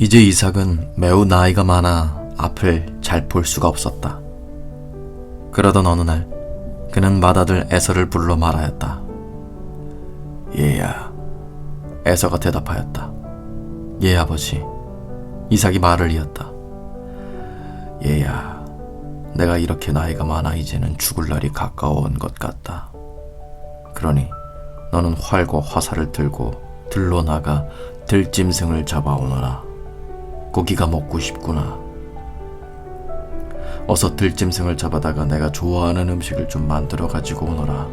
이제 이삭은 매우 나이가 많아 앞을 잘 볼 수가 없었다. 그러던 어느 날 그는 맏아들 에서를 불러 말하였다. 얘야. 에서가 대답하였다. 예 아버지. 이삭이 말을 이었다. 얘야. 내가 이렇게 나이가 많아 이제는 죽을 날이 가까워 온 것 같다. 그러니 너는 활과 화살을 들고 들로 나가 들짐승을 잡아오너라. 고기가 먹고 싶구나. 어서 들짐승을 잡아다가 내가 좋아하는 음식을 좀 만들어 가지고 오너라.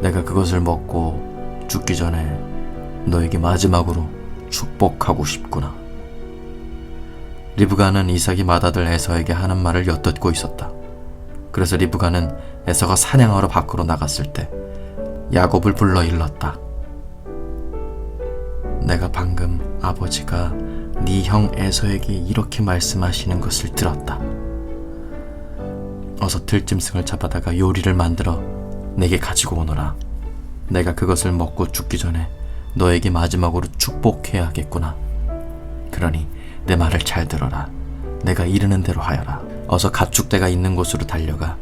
내가 그것을 먹고 죽기 전에 너에게 마지막으로 축복하고 싶구나. 리브가는 이삭이 맏아들 에서에게 하는 말을 엿듣고 있었다. 그래서 리브가는 에서가 사냥하러 밖으로 나갔을 때 야곱을 불러 일렀다. 내가 방금 아버지가 네 형 에서에게 이렇게 말씀하시는 것을 들었다. 어서 들짐승을 잡아다가 요리를 만들어 내게 가지고 오너라. 내가 그것을 먹고 죽기 전에 너에게 마지막으로 축복해야겠구나. 그러니 내 말을 잘 들어라. 내가 이르는 대로 하여라. 어서 가축대가 있는 곳으로 달려가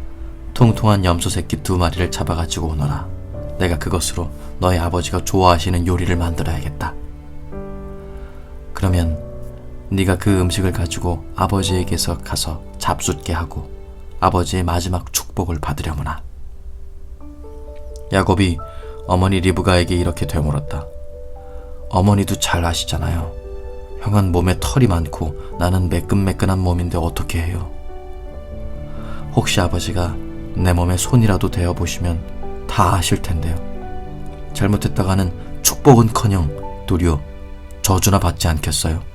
통통한 염소 새끼 두 마리를 잡아가지고 오너라. 내가 그것으로 너의 아버지가 좋아하시는 요리를 만들어야겠다. 그러면 네가 그 음식을 가지고 아버지에게서 가서 잡숫게 하고 아버지의 마지막 축복을 받으려무나. 야곱이 어머니 리브가에게 이렇게 되물었다. 어머니도 잘 아시잖아요. 형은 몸에 털이 많고 나는 매끈매끈한 몸인데 어떻게 해요? 혹시 아버지가 내 몸에 손이라도 대어 보시면 다 아실 텐데요. 잘못했다가는 축복은커녕 도리어 저주나 받지 않겠어요?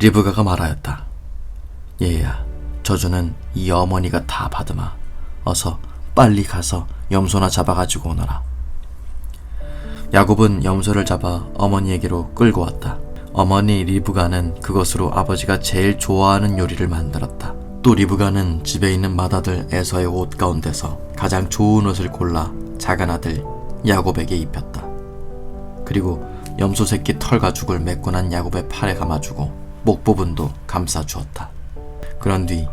리브가가 말하였다. 얘야, 저주는 이 어머니가 다 받으마. 어서 빨리 가서 염소나 잡아가지고 오너라. 야곱은 염소를 잡아 어머니에게로 끌고 왔다. 어머니 리브가는 그것으로 아버지가 제일 좋아하는 요리를 만들었다. 또 리브가는 집에 있는 맏아들 에서의 옷 가운데서 가장 좋은 옷을 골라 작은 아들 야곱에게 입혔다. 그리고 염소 새끼 털 가죽을 메꿔난 야곱의 팔에 감아주고 목 부분도 감싸 주었다. 그런 뒤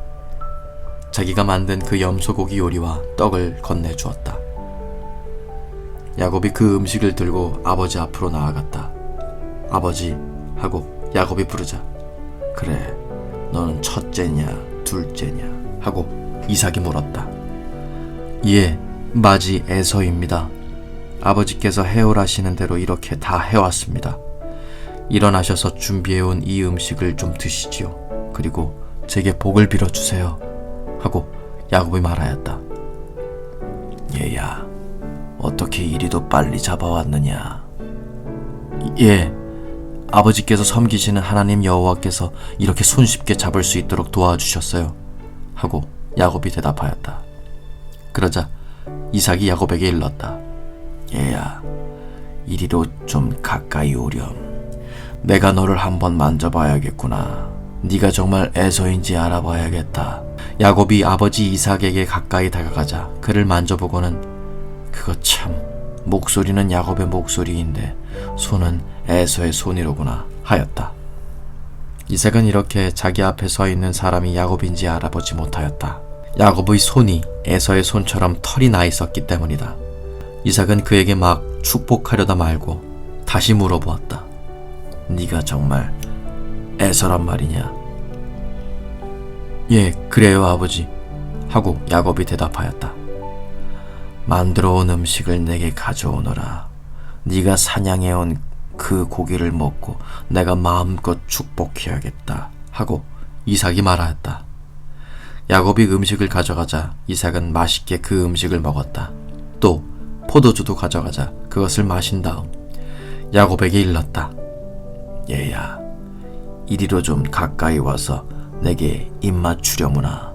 자기가 만든 그 염소고기 요리와 떡을 건네 주었다. 야곱이 그 음식을 들고 아버지 앞으로 나아갔다. 아버지 하고 야곱이 부르자 그래 너는 첫째냐 둘째냐 하고 이삭이 물었다. 예 맞이 에서입니다. 아버지께서 해오라시는 대로 이렇게 다 해왔습니다. 일어나셔서 준비해온 이 음식을 좀 드시지요. 그리고 제게 복을 빌어주세요. 하고 야곱이 말하였다. 얘야, 어떻게 이리도 빨리 잡아왔느냐? 예, 아버지께서 섬기시는 하나님 여호와께서 이렇게 손쉽게 잡을 수 있도록 도와주셨어요. 하고 야곱이 대답하였다. 그러자 이삭이 야곱에게 일렀다. 얘야, 이리로 좀 가까이 오렴. 내가 너를 한번 만져봐야겠구나. 네가 정말 에서인지 알아봐야겠다. 야곱이 아버지 이삭에게 가까이 다가가자 그를 만져보고는 그거 참 목소리는 야곱의 목소리인데 손은 에서의 손이로구나 하였다. 이삭은 이렇게 자기 앞에 서 있는 사람이 야곱인지 알아보지 못하였다. 야곱의 손이 에서의 손처럼 털이 나 있었기 때문이다. 이삭은 그에게 막 축복하려다 말고 다시 물어보았다. 네가 정말 에서란 말이냐? 예, 그래요, 아버지. 하고 야곱이 대답하였다. 만들어 온 음식을 내게 가져오너라. 네가 사냥해 온 그 고기를 먹고 내가 마음껏 축복해야겠다. 하고 이삭이 말하였다. 야곱이 음식을 가져가자 이삭은 맛있게 그 음식을 먹었다. 또 포도주도 가져가자 그것을 마신 다음 야곱에게 일렀다. 얘야, 이리로 좀 가까이 와서 내게 입맞추려무나.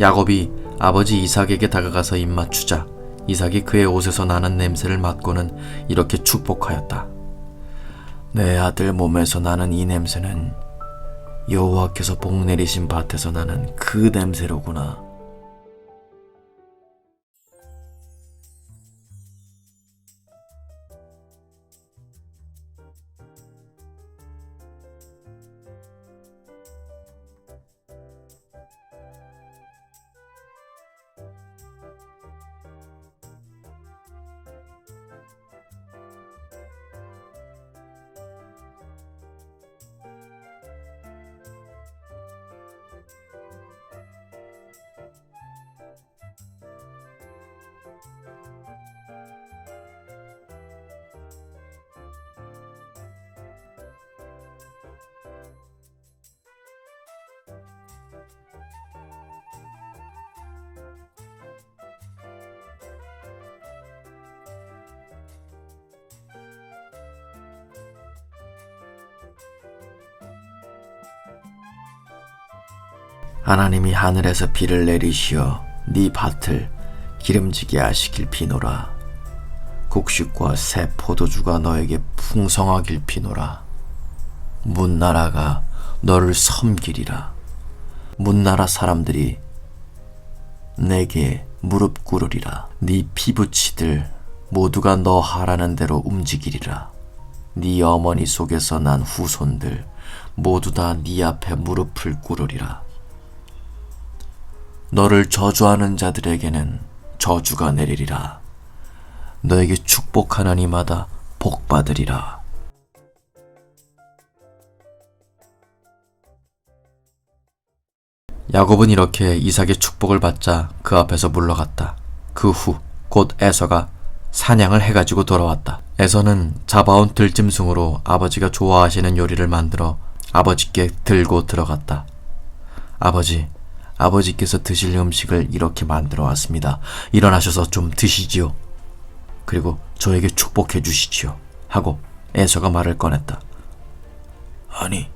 야곱이 아버지 이삭에게 다가가서 입맞추자 이삭이 그의 옷에서 나는 냄새를 맡고는 이렇게 축복하였다. 내 아들 몸에서 나는 이 냄새는 여호와께서 복 내리신 밭에서 나는 그 냄새로구나. 하나님이 하늘에서 비를 내리시어 네 밭을 기름지게 하시길 비노라. 곡식과 새 포도주가 너에게 풍성하길 비노라. 문나라가 너를 섬기리라. 문나라 사람들이 내게 무릎 꿇으리라. 네 피부치들 모두가 너 하라는 대로 움직이리라. 네 어머니 속에서 난 후손들 모두 다 네 앞에 무릎을 꿇으리라. 너를 저주하는 자들에게는 저주가 내리리라. 너에게 축복하는 이마다 복 받으리라. 야곱은 이렇게 이삭의 축복을 받자 그 앞에서 물러갔다. 그 후 곧 에서가 사냥을 해가지고 돌아왔다. 에서는 잡아온 들짐승으로 아버지가 좋아하시는 요리를 만들어 아버지께 들고 들어갔다. 아버지, 아버지께서 드실 음식을 이렇게 만들어 왔습니다. 일어나셔서 좀 드시지요. 그리고 저에게 축복해 주시지요. 하고 에서가 말을 꺼냈다. 아니,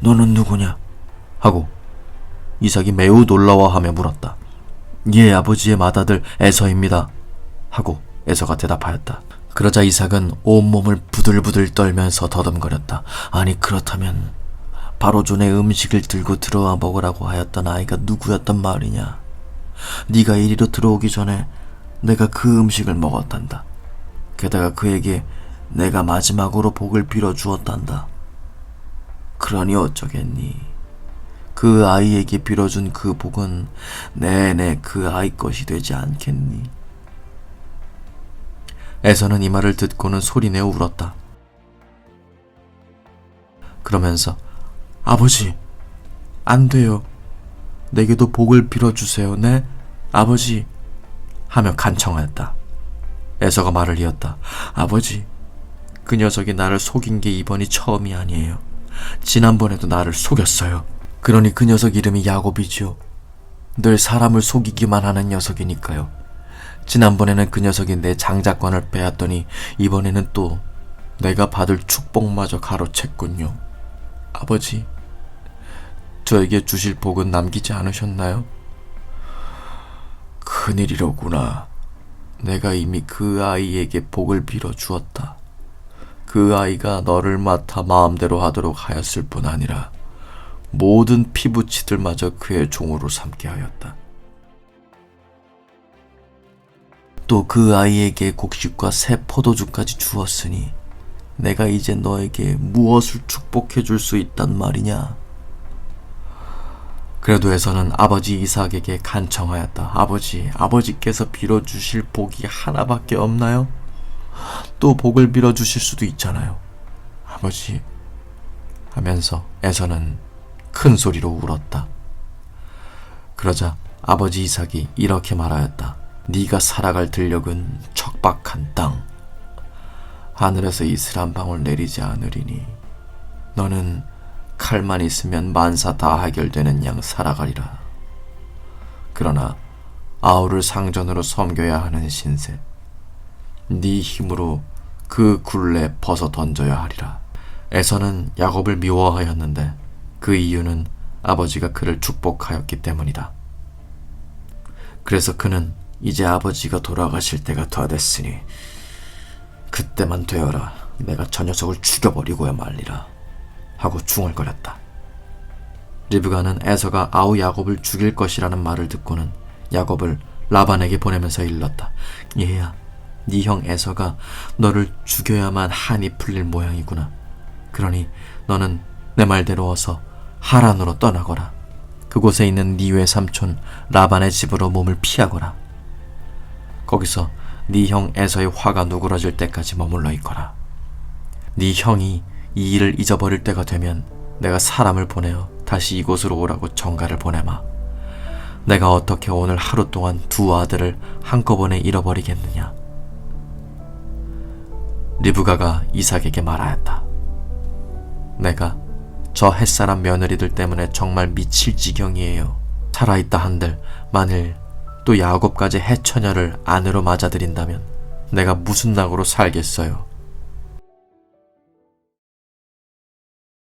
너는 누구냐? 하고 이삭이 매우 놀라워하며 물었다. 예, 아버지의 맏아들 에서입니다. 하고 에서가 대답하였다. 그러자 이삭은 온몸을 부들부들 떨면서 더듬거렸다. 아니 그렇다면 바로 전에 음식을 들고 들어와 먹으라고 하였던 아이가 누구였단 말이냐? 네가 이리로 들어오기 전에 내가 그 음식을 먹었단다. 게다가 그에게 내가 마지막으로 복을 빌어 주었단다. 그러니 어쩌겠니? 그 아이에게 빌어준 그 복은 내내 그 아이 것이 되지 않겠니? 에서는 이 말을 듣고는 소리내어 울었다. 그러면서 아버지, 안 돼요. 내게도 복을 빌어주세요. 네, 아버지. 하며 간청하였다. 에서가 말을 이었다. 아버지, 그 녀석이 나를 속인 게 이번이 처음이 아니에요. 지난번에도 나를 속였어요. 그러니 그 녀석 이름이 야곱이지요. 늘 사람을 속이기만 하는 녀석이니까요. 지난번에는 그 녀석이 내 장자권을 빼앗더니 이번에는 또 내가 받을 축복마저 가로챘군요. 아버지, 저에게 주실 복은 남기지 않으셨나요? 큰일이로구나. 내가 이미 그 아이에게 복을 빌어 주었다. 그 아이가 너를 맡아 마음대로 하도록 하였을 뿐 아니라 모든 피부치들마저 그의 종으로 삼게 하였다. 또 그 아이에게 곡식과 새 포도주까지 주었으니 내가 이제 너에게 무엇을 축복해 줄 수 있단 말이냐? 그래도 에서는 아버지 이삭에게 간청하였다. 아버지, 아버지께서 빌어주실 복이 하나밖에 없나요? 또 복을 빌어주실 수도 있잖아요. 아버지, 하면서 에서는 큰 소리로 울었다. 그러자 아버지 이삭이 이렇게 말하였다. 네가 살아갈 들녘은 척박한 땅. 하늘에서 이슬 한 방울 내리지 않으리니 너는 칼만 있으면 만사 다 해결되는 양 살아가리라. 그러나 아우를 상전으로 섬겨야 하는 신세. 네 힘으로 그 굴레 벗어 던져야 하리라. 에서는 야곱을 미워하였는데 그 이유는 아버지가 그를 축복하였기 때문이다. 그래서 그는 이제 아버지가 돌아가실 때가 다 됐으니 그때만 되어라 내가 저 녀석을 죽여버리고야 말리라 하고 중얼거렸다. 리브가는 에서가 아우 야곱을 죽일 것이라는 말을 듣고는 야곱을 라반에게 보내면서 일렀다. 얘야, 네 형 에서가 너를 죽여야만 한이 풀릴 모양이구나. 그러니 너는 내 말대로 어서 하란으로 떠나거라. 그곳에 있는 네 외삼촌 라반의 집으로 몸을 피하거라. 거기서 네 형 에서의 화가 누그러질 때까지 머물러 있거라. 네 형이 이 일을 잊어버릴 때가 되면 내가 사람을 보내어 다시 이곳으로 오라고 정가를 보내마. 내가 어떻게 오늘 하루 동안 두 아들을 한꺼번에 잃어버리겠느냐. 리브가가 이삭에게 말하였다. 내가 저 햇사람 며느리들 때문에 정말 미칠 지경이에요. 살아있다 한들 만일 또 야곱까지 해처녀를 아내로 맞아들인다면 내가 무슨 낙으로 살겠어요.